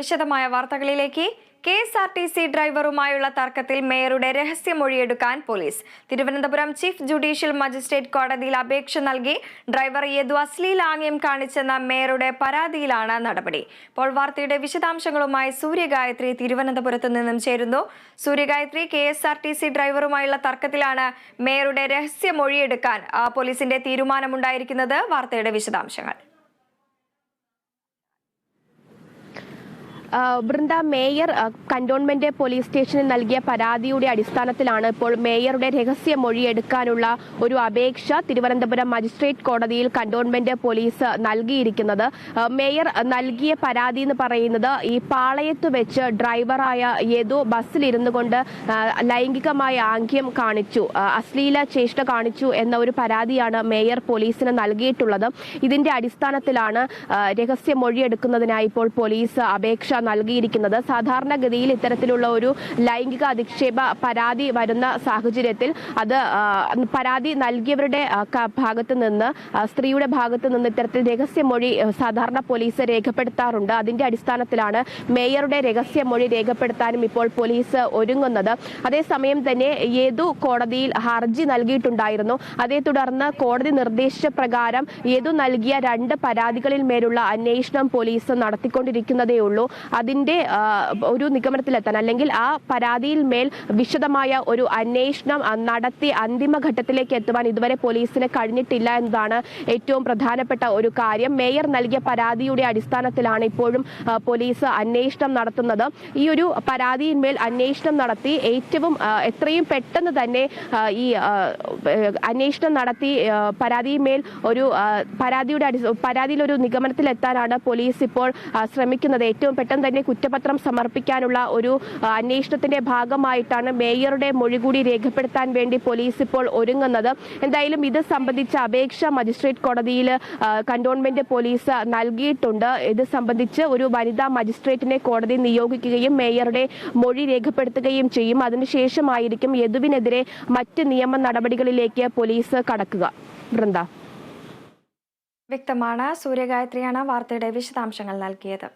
വിശദമായ വാർത്തകളിലേക്ക് K S R T C ഡ്രൈവറുമായുള്ള തർക്കത്തിൽ മേയറുടെ രഹസ്യമൊഴിയെടുക്കാൻ police. Thiruvananthapuram chief judicial magistrate കോടതിയിൽ അപേക്ഷ നൽകി ഡ്രൈവർ യദു അശ്ലീലാംഗ്യം കാണിച്ചെന്ന മേയറുടെ പരാതിയിലാണ് നടപടി. ഇപ്പോൾ വാർത്തയുടെ വിശദാംശങ്ങളുമായി സൂര്യഗായത്രി തിരുവനന്തപുരത്ത് നിന്നും ചേരുന്നു. Suryagayathri K S R T C ഡ്രൈവറുമായുള്ള തർക്കത്തിലാണ് മേയറുടെ രഹസ്യമൊഴിയെടുക്കാൻ പോലീസിന്റെ തീരുമാനമുണ്ടായിരിക്കുന്നത്. വാർത്തയുടെ വിശദാംശങ്ങൾ. വൃന്ദ മേയർ കന്റോൺമെന്റ് പോലീസ് സ്റ്റേഷനിൽ നൽകിയ പരാതിയുടെ അടിസ്ഥാനത്തിലാണ് ഇപ്പോൾ മേയറുടെ രഹസ്യ മൊഴി എടുക്കാനുള്ള ഒരു അപേക്ഷ തിരുവനന്തപുരം മജിസ്ട്രേറ്റ് കോടതിയിൽ കന്റോൺമെന്റ് പോലീസ് നൽകിയിരിക്കുന്നത്. മേയർ നൽകിയ പരാതി എന്ന് പറയുന്നത് ഈ പാളയത്ത് വെച്ച് ഡ്രൈവറായ യദു ബസ്സിലിരുന്നു കൊണ്ട് ലൈംഗികമായ ആംഗ്യം കാണിച്ചു അശ്ലീല ചേഷ്ട കാണിച്ചു എന്ന ഒരു പരാതിയാണ് മേയർ പോലീസിന് നൽകിയിട്ടുള്ളത്. ഇതിന്റെ അടിസ്ഥാനത്തിലാണ് രഹസ്യ മൊഴിയെടുക്കുന്നതിനായി ഇപ്പോൾ പോലീസ് അപേക്ഷ നൽകിയിരിക്കുന്നത്. സാധാരണഗതിയിൽ ഇത്തരത്തിലുള്ള ഒരു ലൈംഗിക അധിക്ഷേപ പരാതി വരുന്ന സാഹചര്യത്തിൽ അത് പരാതി നൽകിയവരുടെ ഭാഗത്ത് നിന്ന് സ്ത്രീയുടെ ഭാഗത്ത് നിന്ന് ഇത്തരത്തിൽ രഹസ്യമൊഴി സാധാരണ പോലീസ് രേഖപ്പെടുത്താറുണ്ട്. അതിന്റെ അടിസ്ഥാനത്തിലാണ് മേയറുടെ രഹസ്യമൊഴി രേഖപ്പെടുത്താനും ഇപ്പോൾ പോലീസ് ഒരുങ്ങുന്നത്. അതേസമയം തന്നെ ഏതു കോടതിയിൽ ഹർജി നൽകിയിട്ടുണ്ടായിരുന്നു. അതേ തുടർന്ന് കോടതി നിർദ്ദേശിച്ച പ്രകാരം ഏതു നൽകിയ രണ്ട് പരാതികളിൽ മേലുള്ള അന്വേഷണം പോലീസ് നടത്തിക്കൊണ്ടിരിക്കുന്നതേ ആ, ഒരു നിഗമനത്തിലെത്താൻ അല്ലെങ്കിൽ ആ പരാതിയിൽ മേൽ വിശദമായ ഒരു അന്വേഷണം നടത്തി അന്തിമഘട്ടത്തിലേക്ക് എത്തുവാൻ ഇതുവരെ പോലീസിന് കഴിഞ്ഞിട്ടില്ല എന്നതാണ് ഏറ്റവും പ്രധാനപ്പെട്ട ഒരു കാര്യം. മേയർ നൽകിയ പരാതിയുടെ അടിസ്ഥാനത്തിലാണ് ഇപ്പോഴും പോലീസ് അന്വേഷണം നടത്തുന്നത്. ഈ ഒരു പരാതിയിന്മേൽ അന്വേഷണം നടത്തി ഏറ്റവും എത്രയും പെട്ടെന്ന് തന്നെ ഈ അന്വേഷണം നടത്തി പരാതിയിന്മേൽ ഒരു പരാതിയുടെ പരാതിയിൽ ഒരു നിഗമനത്തിലെത്താനാണ് പോലീസ് ഇപ്പോൾ ശ്രമിക്കുന്നത്. ഏറ്റവും പെട്ടെന്ന് തന്നെ കുറ്റപത്രം സമർപ്പിക്കാനുള്ള ഒരു അന്വേഷണത്തിന്റെ ഭാഗമായിട്ടാണ് മേയറുടെ മൊഴി കൂടി രേഖപ്പെടുത്താൻ വേണ്ടി പോലീസ് ഇപ്പോൾ ഒരുങ്ങുന്നത്. എന്തായാലും ഇത് സംബന്ധിച്ച അപേക്ഷ മജിസ്ട്രേറ്റ് കോടതിയിൽ കന്റോൺമെന്റ് പോലീസ് നൽകിയിട്ടുണ്ട്. ഇത് സംബന്ധിച്ച് ഒരു വനിതാ മജിസ്ട്രേറ്റിനെ കോടതി നിയോഗിക്കുകയും മേയറുടെ മൊഴി രേഖപ്പെടുത്തുകയും ചെയ്യും. അതിനുശേഷമായിരിക്കും യദുവിനെതിരെ മറ്റ് നിയമ നടപടികളിലേക്ക് പോലീസ് കടക്കുക. വൃന്ദ. വ്യക്തമാണ്. സൂര്യഗായത്രിയാണ് വാർത്തയുടെ വിശദാംശങ്ങൾ നൽകിയത്.